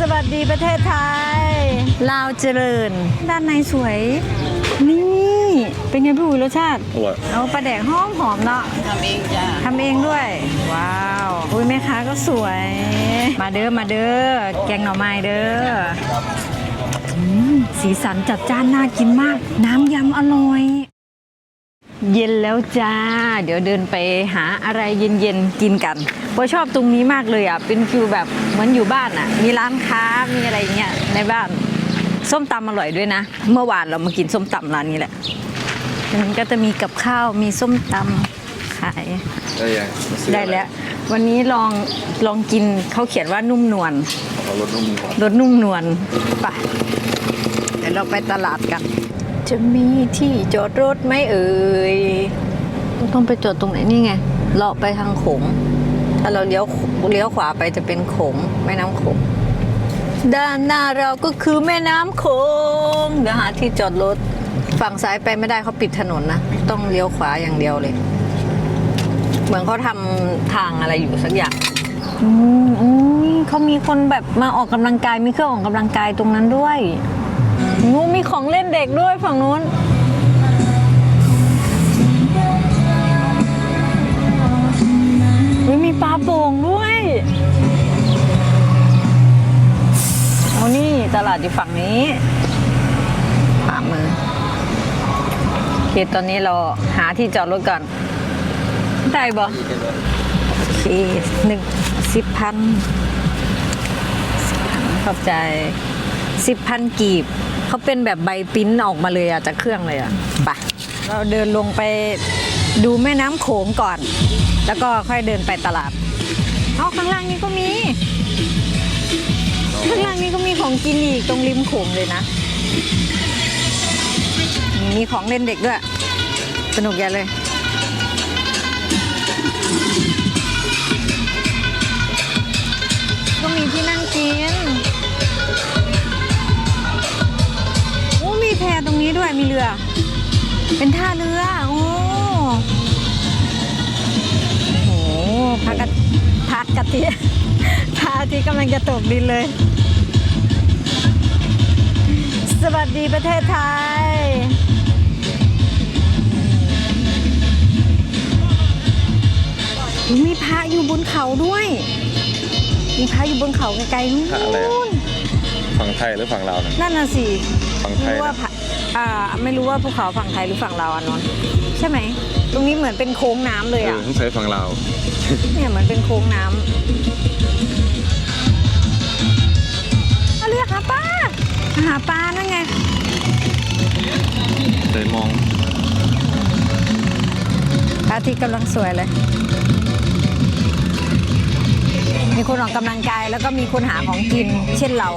สวัสดีประเทศไทย ลาวเจริญ ด้านในสวย นี่ เป็นไงพี่อุ๋ยรสชาติ อร่อย เอาปลาแดกหอมหอมๆเนาะ ทำเองจ้าทำเองด้วย ว้าว อุ้ยแม่ค้าก็สวย มาเด้อมาเด้อแกงหน่อไม้เด้ออืมสีสันจัดจ้านน่ากินมาก น้ำยำอร่อย เย็นแล้วจ้า เดี๋ยวเดินไปหาอะไรเย็นๆกินกันเพราะชอบตรงนี้มากเลยอะ เป็นฟิลแบบเหมือนอยู่บ้านอะ มีร้านค้า มีอะไรเงี้ยในบ้าน ส้มตำอร่อยด้วยนะ เมื่อวานเรามากินส้มตำร้านนี้แหละมันก็จะมีกับข้าว มีส้มตำขาย ได้ยังมาซื้อได้แล้ว วันนี้ลองลองกินเขาเขียนว่านุ่มนวลเอารสนุ่มก่อนรสนุ่มนวลไปเดี๋ยวเราไปตลาดกัน จะมีที่จอดรถไหมเอ่ยต้องไปจอดตรงไหนนี่ไงเลาะไปทางโขงถ้าเราเลี้ยวเลี้ยวขวาไปจะเป็นโขงแม่น้ำโขงด้านหน้าเราก็คือแม่น้ำโขงเดี๋ยวหาที่จอดรถฝั่งซ้ายไปไม่ได้เขาปิดถนนนะ ต้องเลี้ยวขวาอย่างเดียวเลย เหมือนเขาทำทางอะไรอยู่สักอย่างอืมอืมเขามีคนแบบมาออกกำลังกายมีเครื่องออกกำลังกายตรงนั้นด้วย งูมีของเล่นเด็กด้วยฝั่งนู้นอุ๊ยมีปลาโป่งด้วยโอ้นี่ตลาดอยู่ฝั่งนี้ขวามือโอเคตอนนี้เราหาที่จอดรถก่อนได้บ่โอเคหนึ่งสิบพันสิบพันขอบใจสิบพันกีบ เขาเป็นแบบใบปริ้นออกมาเลยอะจากเครื่องเลยอะไปเราเดินลงไปดูแม่น้ำโขงก่อน แล้วก็ค่อยเดินไปตลาดเอาข้างล่างนี้ก็มีข้างล่างนี้ก็มีของกินอีกตรงริมโขงเลยนะ มีของเล่นเด็กด้วย สนุกแย่เลย มีเรือ เป็นท่าเรือ โอ้โหพักกะพักกะทิพระอาทิตย์กำลังจะตกดินเลย สวัสดีประเทศไทย มีพระอยู่บนเขาด้วย มีพระอยู่บนเขาไกลๆนู่พระอะไรอะนฝั่งไทยหรือฝั่งลาวนะนั่นน่ะสิ ฝั่งไทไม่ยรู้ว่านะพระ อ่าไม่รู้ว่าภูเขาฝั่งไทยหรือฝั่งลาวอะนนท์ใช่ไหม ตรงนี้เหมือนเป็นโค้งน้ำเลยเอออะต้องใช้ฝั่งลาว เนี่ยเหมือนเป็นโค้งน้ำเอาเรียกหาปลาหาปลานั่นไงเลยมองพระอาทิตย์กำลังสวยเลย มีคนออกกำลังกายแล้วก็มีคนหาของกิน เช่นเรา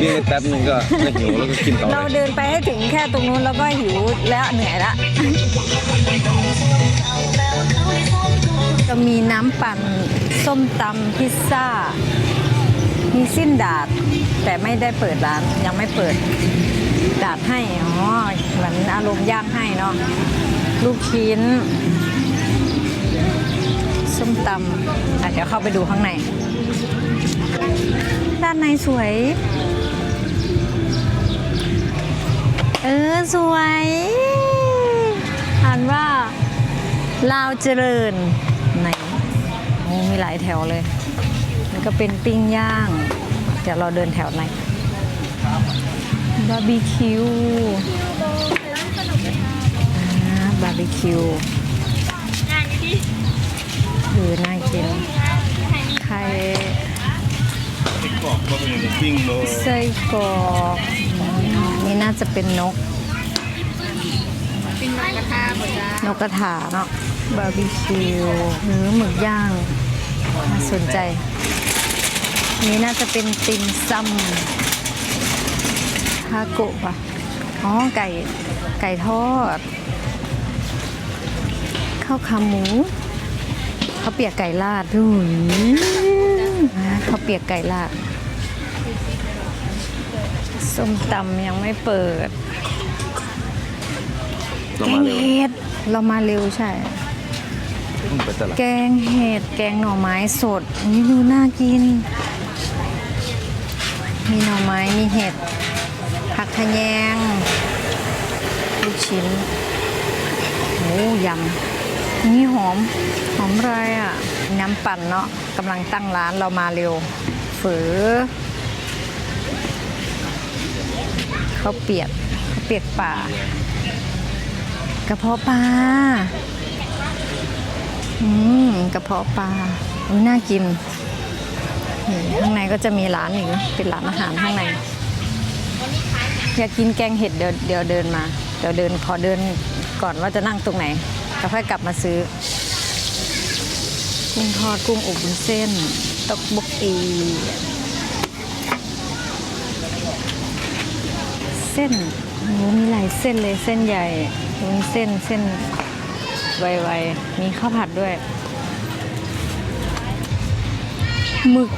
วิ่งไปแป๊บนึงก็จะหิวแล้วก็กินต่อเราเลยเดินไปให้ถึงแค่ตรงนู้นแล้วก็หิวแล้วเหนื่อยละ จะมีน้ำปั่นส้มตำพิซซ่า มีสิ้นดาดแต่ไม่ได้เปิดร้านยังไม่เปิด ดาดให้อ๋อเหมือนอารมณ์ย่างให้เนาะลูกชิ้น ส้มตำอะเดี๋ยวเข้าไปดูข้างใน ด้านในสวย เออ สวย อ่านว่า ลาวเจริญในโอ้มีหลายแถวเลยนี่ก็เป็นปิ้งย่าง เดี๋ยวเราเดินแถวไหนบาร์บีคิวบาร์บีคิว ออน่ากิน ไข่กรอบก็เป็นปิ้งโลไส้กรอกนี่น่าจะเป็นนกนกกระทะหมดจ้านกกระถาเนาะ บาร์บีคิวหรือหมึกย่าง น่าสนใจ นี่น่าจะเป็นติมซัมทาโกะปะอ๋อ ไก่ ไก่ทอด ข้าวขาหมู ข้าวเปียกไก่ลาดด้วยข้าวเปียกไก่ลาดส้มตำยังไม่เปิดเราแกมางเร็วเห็ดเรามาเร็วใช่เพิ่งไปตลาดแกงเห็ดแกงหน่อไม้สดนี่ดูน่ากิน มีหน่อไม้มีเห็ด ผักขะแยงลูกชิ้นโอ้ยำ นี่หอม หอมอะไรอะ น้ำปั่นเนาะกำลังตั้งร้านเรามาเร็ว ฝือข้าเปียกข้าเปียกป่ากระเพาะปลาอืมกระเพาะปลาอุ๊ยน่ากินนี่ข้างในก็จะมีร้านอีกเป็นร้านอาหารข้างใน อยากกินแกงเห็ดเดี๋ยวเดี๋ยวเดินมา เดี๋ยวเดินขอเดินก่อนว่าจะนั่งตรงไหน แล้วค่อยกลับมาซื้อ กุ้งทอดกุ้งอบวุ้นเส้น ตกบกอี เส้นโอ้มีหลายเส้นเลยเส้นใหญ่วุ้นเส้นเส้นไวๆมีข้าวผัดด้วยหมึก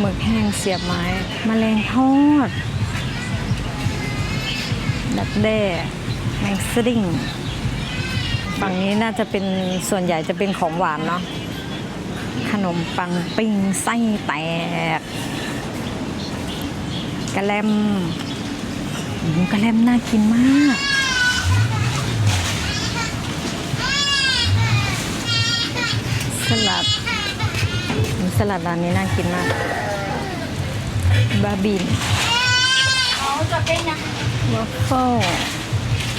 หมึกแห้งเสียบไม้มแมลงทอดดักแด้แมงสดิ้ง ฝั่งนี้น่าจะเป็นส่วนใหญ่จะเป็นของหวานเนาะขนมปังปิ้งไส้แตกกระแลมอืมกระแลมน่ากินมากสลัดอืมสลัดร้านนี้น่ากินมากบาบินวอฟเฟิล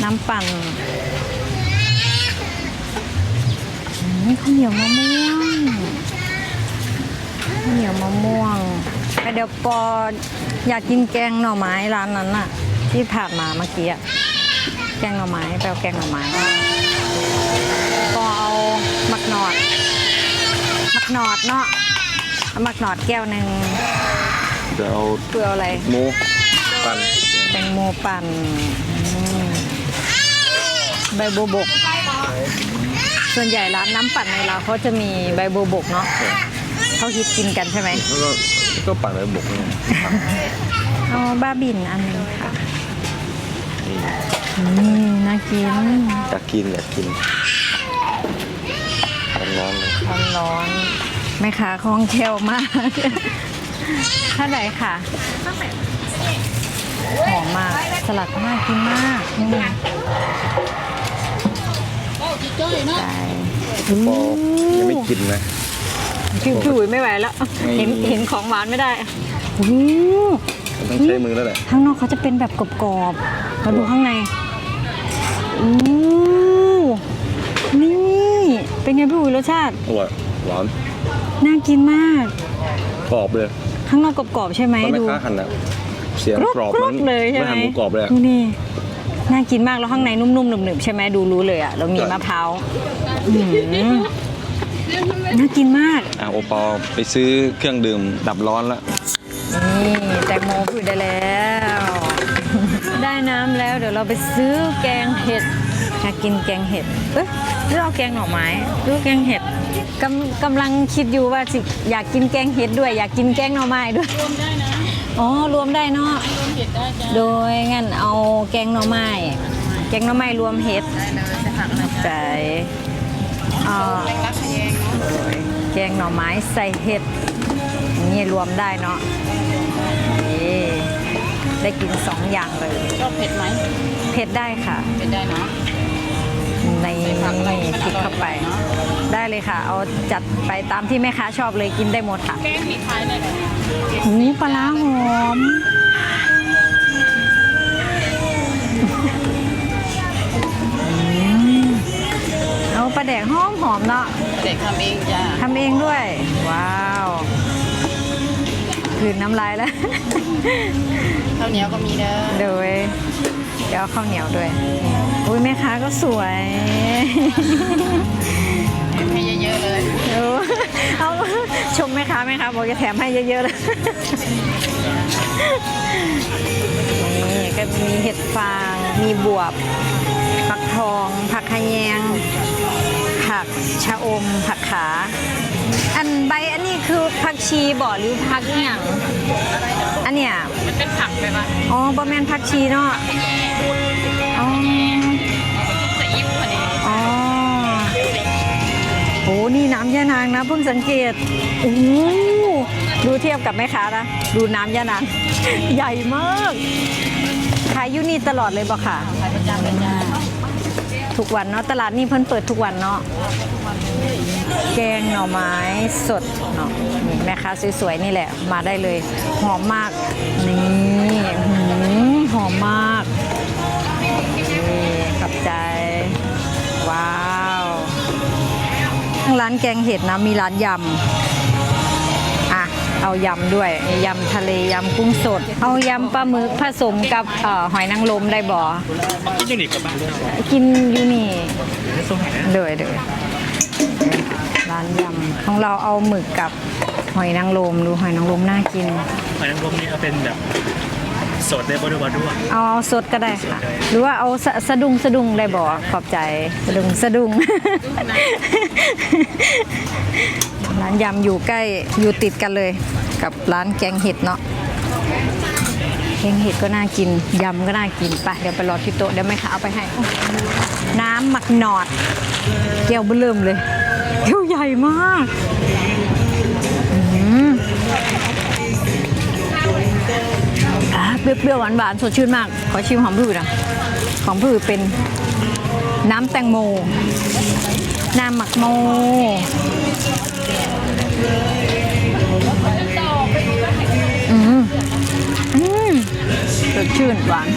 น้ำปั่นอืม ข้าวเหนียวมะม่วงข้าวเหนียวมะม่วงแต่เดี๋ยวปออยากกินแกงหน่อไม้ร้านนั้นน่ะที่ผ่านมาเมื่อกี้อะแกงหน่อไม้ไปเอาแกงหน่อไม้ปอเอามักหนอดมักหนอดเนาะเอามักหนอดแก้วหนึ่งเดี๋ยวเอาเพื่ออะไรหมูปั่นแตงโมปั่นอืมใบบัวบก ส่วนใหญ่ร้านน้ำปั่นในเราวเขาจะมีใบบัวบกเนาะเขาฮิตกินกันใช่ไหมแล้วก็ก็ปั่นไปบกนี่เอาบ้าบินอันหนึงค่ะอืมน่ากินอยากกินอยากกินร้อนๆเลยร้อนร้อนๆแม่ค้าคล่องแคล่วมากเท่าไหร่ค่ะหอมมากสลัดน่ากินมาก อืมโอ้จิ๊จ้อยเนาะใช่ปอยังไม่กินนะพี่พี่อุ๋ยไม่ไหวแล้วไม่เห็นเห็นของหวานไม่ได้โอ้โหมันต้องใช้มือแล้วแหละข้างนอกเขาจะเป็นแบบกรอบๆมาดูข้างในอู้นี่ เป็นไงพี่อุ๋ยรสชาติอร่อยหวานน่ากินมากกรอบเลย ข้างนอกกรอบๆใช่ไหมตอนแม่ดูค้าหั่นอะเสียงกรอบกรุบๆเลยใช่ไหมไม่หั่นหมูกรอบเลยอะดูนี่ น่ากินมากแล้วข้างในนุ่มๆหนึบๆใช่ไหมดูรู้เลยอะแล้วมีใช่มะพร้าวอื้อหือน่ากินมาก อะโอปอไปซื้อเครื่องดื่มดับร้อนแล้ว นี่แตงโมพูดได้แล้ว ได้น้ำแล้วเดี๋ยวเราไปซื้อแกงเห็ดอยากกินแกงเห็ดเอ๊ะหรือเอาแกงหน่อไม้หรือแกงเห็ดกำกำลังคิดอยู่ว่าสิอยากกินแกงเห็ดด้วย อยากกินแกงหน่อไม้ด้วยรวมได้นะ อ๋อรวมได้เนาะรวมเห็ดได้จ้ะโดยงั้นเอาแกงหน่อไม้แกงหน่อไม้รวมเห็ดได้เลยจะผักอะไรใจอ่าแรงรักขยงเนาะโดยแกงหน่อไม้ใส่เห็ดนี่รวมได้เนาะนี่ได้กินสองอย่างเลยชอบเผ็ดไหมเผ็ดได้ค่ะเผ็ดได้เนาะ ในผักอะไรที่มันพริกอร่อยเข้าไปเนอะได้เลยค่ะ เอาจัดไปตามที่แม่ค้าชอบเลยกินได้หมดค่ะแกงนี่ขายได้เลยหูปลาร้าหอมอืมเอาปลาแดกหอมหอมๆเนาะเด็กทำเองจ้ะทำเองด้วย ว้าว คืนน้ำลายแล้ว ข้าวเหนียวก็มีเด้อโดยเดี๋ยวเอาข้าวเหนียวด้วย อุ้ยแม่ค้าก็สวยให้เยอะๆเลยเอาเอาชมแม่ค้าแม่ค้าบอกจะแถมให้เยอะๆเลยนี่ก็มีเห็ดฟาง มีบวบผักทองผักขะแยง ผักชะอมผักขา อันใบอันนี้คือผักชีบ่หรือผักอหย่างอันเนี้ยมันเป็นผักไปปะอ๋อบะแมนผักชีเนาะอ๋อสะอิ่มพอดีอ๋อโหนี่น้ำยานางนะเพิ่งสังเกตโอ้โหดูเทียบกับแม่ค้านะดูน้ำยานาง ใหญ่มากขายอยู่นี่ตลอดเลยบ่ค่ะ ขายประจำเลยจ้า ทุกวันเนาะตลาดนี่เพิ่นเปิดทุกวันเนาะแกงหน่อไม้สดเนาะนี่แม่ค้าสวยๆนี่แหละ มาได้เลย หอมมากนี่หืมหอมมากนี่ขับใจ ว้าวทางร้านแกงเห็ดนะมีร้านยำ เอายำด้วยยำทะเลยำกุ้งสด เอายำปลาหมึกผสมกับเอ่อหอยนางรมได้บ่ยูนิคกับบ้านเรากินอยู่นี่ไม่ส่งไหนนะเดยเดยร้านยำของเราเอาหมึกกับหอยนางรมดูหอยนางรมน่ากิน หอยนางรมนี่เอาเป็นแบบสดได้บริวารด้วยเอาสดก็ได้ค่ะ หรือว่าเอาสะสะดุงสะดุงได้บ่ขอบใจ สะดุงสะดุง ร้านยำอยู่ใกล้อยู่ติดกันเลย กับร้านแกงเห็ดเนาะแกงเห็ดก็น่ากินยำก็น่ากินไปเดี๋ยวไปรอที่โต๊ะเดี๋ยวแม่ค้าเอาไปให้ น้ำหมักหนอดแก้วเบิ่มเลยแก้วใหญ่มากเปรี้ยวๆหวานๆสดชื่นมาก ขอชิมหอมผืดนะหอมผืดเป็นน้ำแตงโม น้ำหมักโม อืม อืมสดชื่นหวาน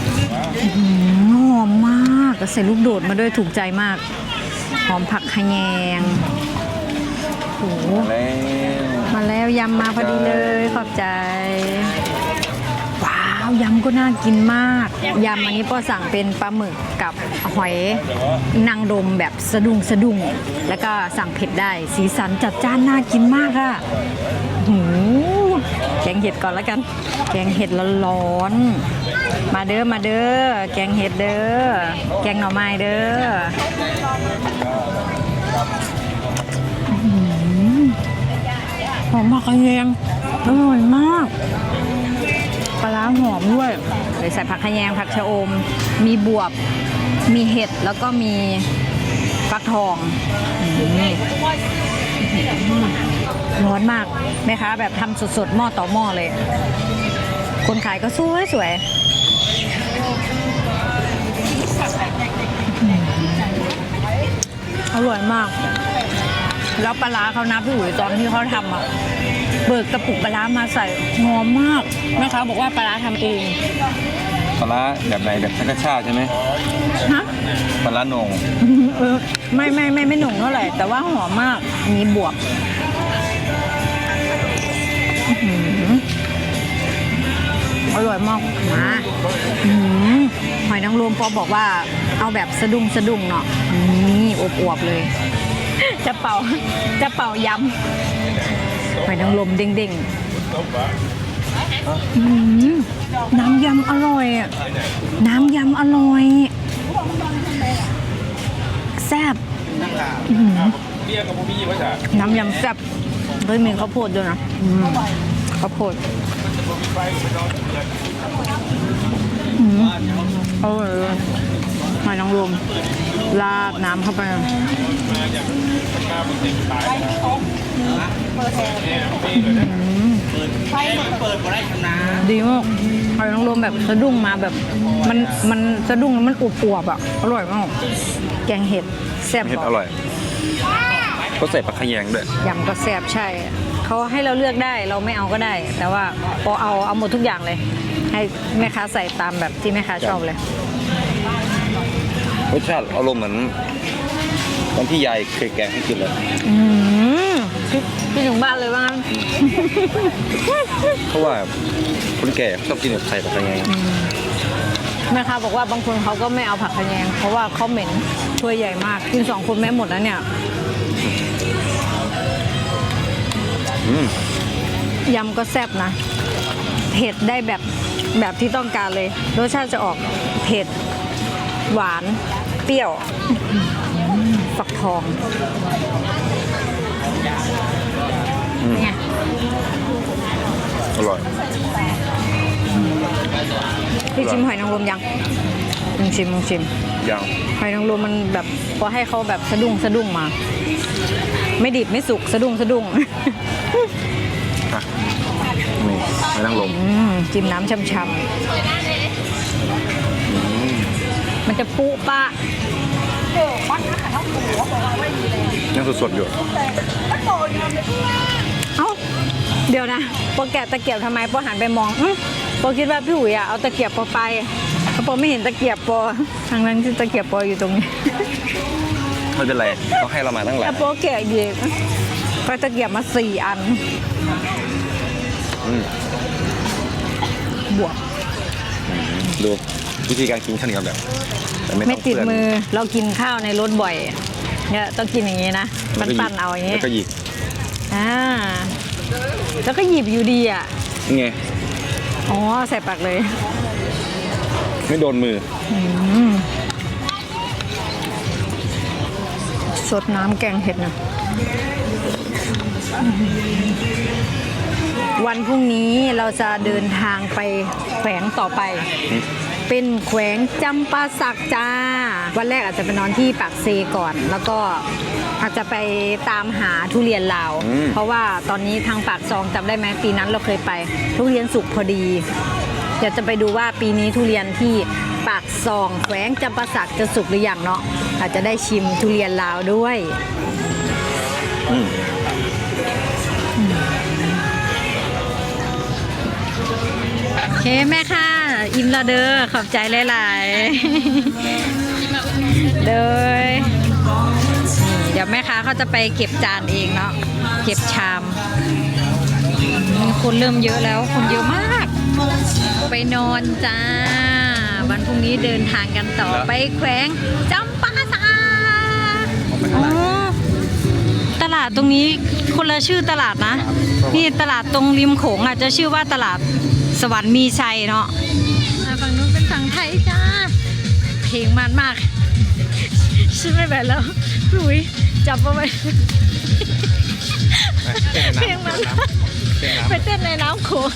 อื้อหือหอมมากใส่ลูกโดดมาด้วยถูกใจมาก หอมผักขะแยงโอ้โหแล้วมาแล้วยำมาพอดีเลย ขอบใจว้าว ยำก็น่ากินมาก ยำอันนี้ป้อสั่งเป็นปลาหมึกกับหอยนางรมแบบสะดุ้งสะดุ้งแล้วก็สั่งเผ็ดได้ สีสันจัดจ้านน่ากินมากอะหูแกงเห็ดก่อนแล้วกัน แกงเห็ดร้อนๆมาเด้อมาเด้อแกงเห็ดเด้อแกงหน่อไม้เด้อหอมผักกระเทียงอร่อยมาก ปลาร้าหอมด้วยเลยใส่ผักขยงผักชะอม มีบวบ มีเห็ด แล้วก็มีฟักทองอืมร้อนมากแม่ค้าแบบทำสดๆ หม้อต่อหม้อเลย คนขายก็สวยสวยอืมอร่อยมาก แล้วปลาร้าเขานะพี่อุ๋ยตอนที่เขาทำอะ เบิกกระปุกปลาร้ามาใส่หอมมากแม่ค้าบอกว่าปลาร้าทำเองปลาร้าแบบไหนแบบชักกระชาใช่ไหมฮะปลาร้าโหนงเออไม่ไม่ไม่ไม่หนุ่มเท่าไหร่แต่ว่าหอมมากมีบวบอื้อหืออร่อยมากมาอื้อหือหอยนางรมปอบอกว่าเอาแบบสะดุ้งสะดุ้งเนาะนี่อวบๆเลย จะเป่าจะเป่ายำ หอยนางรมเด้งๆอื้อหือน้ำยำอร่อยอะน้ำยำอร่อย แซ่บอื้อหือน้ำยำแซ่บเฮ้ยมีข้าวโพดด้วยนะอืมข้าวโพดอืมอร่อยเลยห อยนางรมราดน้ำเข้าไปดีมากหอยนางรมแบบสะดุ้งมาแบบมันมันสะดุ้งแล้วมันอวบๆอะอร่อยมากแกงเห็ดแซ่บเห็ดกอว่าร่อย ก็ใส่ปลาขยงด้วยยำก็แซ่บใช่เขาให้เราเลือกได้เราไม่เอาก็ได้ แต่ว่าพอเอาเอาหมดทุกอย่างเลย ให้แม่ค้าใส่ตามแบบที่แม่ค้าชอบเลย รสชาติอารมณ์เหมือนตอนที่ยายเคยแกงให้กินเลยอืมคิดคิดถึงบ้านเลยว่างั้นเพราะว่าคนแก่ชอบกินแบบใส่ปลาขยงแม่ค้าบอกว่าบางคนเขาก็ไม่เอาผักขะแยง เพราะว่าเขาเหม็นถ้วยใหญ่มากกินสองคนแม่หมดแล้วเนี่ยอืมยำก็แซ่บนะ เผ็ดได้แบบแบบที่ต้องการเลย รสชาติจะออกเผ็ด หวาน เปรี้ยวฝักทองเป็นไงอร่อยพี่ชิมหอยนางรมยังมึงชิมมึงชิมยังหอยนางรมมันแบบพอให้เขาแบบสะดุ้งสะดุ้งมา ไม่ดิบไม่สุกสะดุ้งสะดุ้งอะไปนั่งลมอืมจิ้มน้ำช่ำๆ มันจะปุปะยังสดๆอยู่เอ้าเดี๋ยวนะโปแกะตะเกียบทำไมโปหันไปมองอื้อโปคิดว่าพี่อุ๋ยอะเอาตะเกียบโปไปโปไม่เห็นตะเกียบโปทางนั้นที่ตะเกียบโปอยู่ตรงนี้ ไม่เป็นไรเขาให้เรามาตั้งหลายแต่โปแกะเหยียบก็ตะเกียบมาสี่อัน อืมบวก ดู วิธีการกินข้าวเหนียวแบบแต่ไม่ไม่ต้องติดเปื้อนมือเรากินข้าวในรถบ่อยเนี่ยต้องกินอย่างนี้นะมันปั่นเอาอย่างนี้แล้วก็หยิบอ่าแล้วก็หยิบอยู่ดีอะนี่ไงอ๋อใส่ปากเลย ไม่โดนมือสดน้ำแกงเห็ดนะวันพรุ่งนี้เราจะเดินทางไปแขวงต่อไป เป็นแขวงจำปาสักจ้า วันแรกอาจจะไปนอนที่ปากเซก่อน แล้วก็อาจจะไปตามหาทุเรียนลาว อืม เพราะว่าตอนนี้ทางปากซองจำได้ไหมปีนั้นเราเคยไป ทุเรียนสุกพอดีเดี๋ยวจะไปดูว่าปีนี้ทุเรียนที่ปากซอง แขวงจำปาสักจะสุกหรือยังเนาะอาจจะได้ชิมทุเรียนลาวด้วย อืม เคแม่ค่ะ อิ่มและเด้อขอบใจหลายๆเด้อเดี๋ยวแม่ค้าเขาจะไปเก็บจานเองเนาะเก็บชามมีคนเริ่มเยอะแล้วคนเยอะมาก ไปนอนจ้า วันพรุ่งนี้เดินทางกันต่อไปแขวงจำปาสักอ๋อตลาดตรงนี้คนละชื่อตลาดนะ นี่ตลาดตรงริมโขงอะจะชื่อว่าตลาด สวรรค์มีชัยเนาะอะฝั่งนู้นเป็นฝั่งไทยจ้า เพลงมันมากฉันไม่ไหวแล้วพี่อุ๋ยจับเอาไว้เพลงมันไปเต้นในน้ำโขง